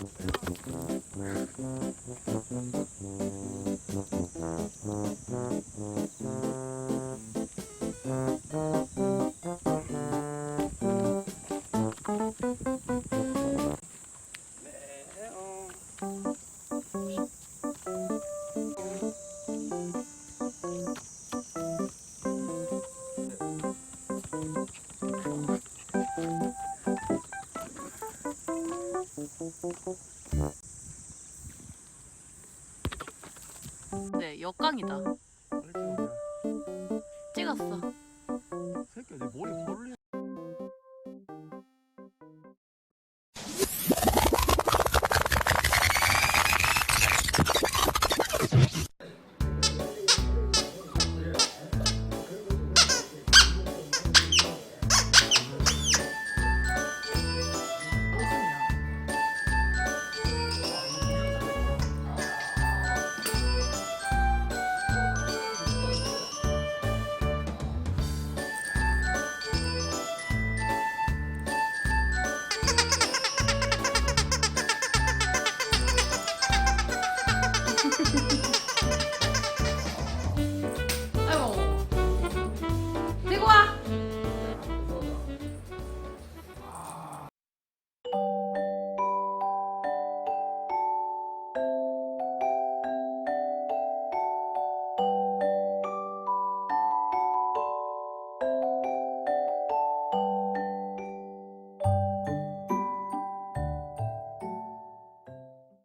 Thank you. 네, 역광이다. 찍었어. 새끼야 내 머리